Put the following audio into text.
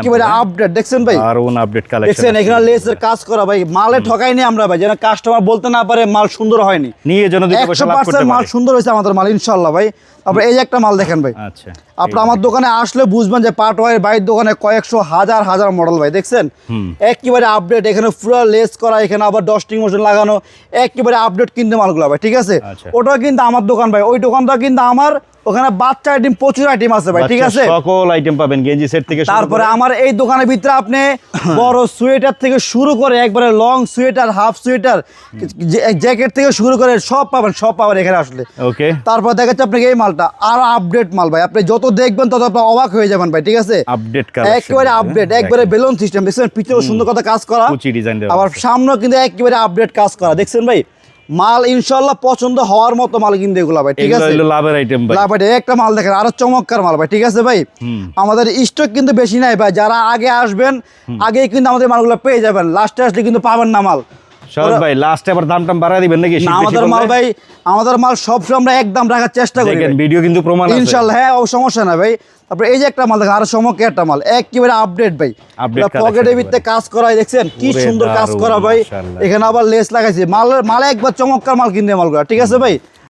একেবারে আপডেট দেখছেন ভাই? আপডেট কালেকশন দেখছেন এখানে লেসের কাজ করা ভাই মালে ঠকাইনি আমরা ভাই যেন কাস্টমার বলতে না পারে মাল সুন্দর হয়নি। নিয়ে যেন দুটো একশো পয়সা লাভ করতে পার্সেন্ট মাল সুন্দর হয়েছে আমাদের মাল ইনশাল্লাহ ভাই। তারপরে এই একটা মাল দেখেন ভাই। আচ্ছা আপনি আমার দোকানে আসলে বুঝবেন যে পাট ওয়ার বাইরের দোকানে কয়েকশো হাজার হাজার মডেল ভাই দেখছেন? একেবারে আপডেট এখানে পুরো লেস করা এখানে আবার ডস্টিং মোশন লাগানো একেবারে আপডেট কিনতে মালগুলো ভাই ঠিক আছে? আচ্ছা। ওটা কিন্তু আমার দোকান ভাই ওই দোকানটা কিন্তু আমার ওখানে বাচ্চা আইটেম প্রচুর আইটেম আছে ভাই ঠিক আছে? সকল আইটেম পাবেন গেঞ্জি সেট থেকে তারপরে আমার এই দোকানের ভিতরে আপনি বড় সোয়েটার থেকে শুরু করে একবারে long sweater half sweater jacket থেকে শুরু করে সব পাবেন সব পাবেন এখানে আসলে। ওকে তারপর দেখাচ্ছে আপনাকে এই মালটা। আরও আপডেট মাল ভাই আপনি যত দেখবেন তত আপনি অবাক হয়ে যাবেন ভাই ঠিক আছে? আপডেট একেবারে আপডেট একবারে বেলুন সিস্টেম দেখছেন? পিছনে সুন্দর কথা কাজ করা। আবার আছে। সামনেও কিন্তু একেবারে আপডেট কাজ করা। দেখছেন ভাই? মাল ইনশাল্লাহ পছন্দ হওয়ার মতো মাল কিন্তু এগুলো ভাই ঠিক আছে? লাভের আইটেম ভাই। লাভ একটা মাল দেখেন আরও চমৎকার মাল ভাই ঠিক আছে ভাই? আমাদের স্টক কিন্তু বেশি নাই ভাই যারা আগে আসবেন আগে কিন্তু আমাদের মালগুলো পেয়ে যাবেন লাস্টে আসলে কিন্তু পাবেন না মাল। সরদ ভাই লাস্টে আবার দাম টাম বাড়ায় দিবেন নাকি? আমাদের মাল ভাই আমাদের মাল আমরা একদম রাখার চেষ্টা করি ভিডিও কিন্তু প্রমাণ হ্যাঁ সমস্যা না ভাই। তারপরে এই যে একটা মাল দেখেন আর চমৎকার একটা মাল একেবারে আপডেট ভাই। পকেটের ভিতরে কাজ করা দেখছেন? কি সুন্দর কাজ করা ভাই। এখানে আবার লেস লাগাইছে। মাল মালে একবার চমৎকার মাল কিনতে মালগুলো ঠিক আছে ভাই?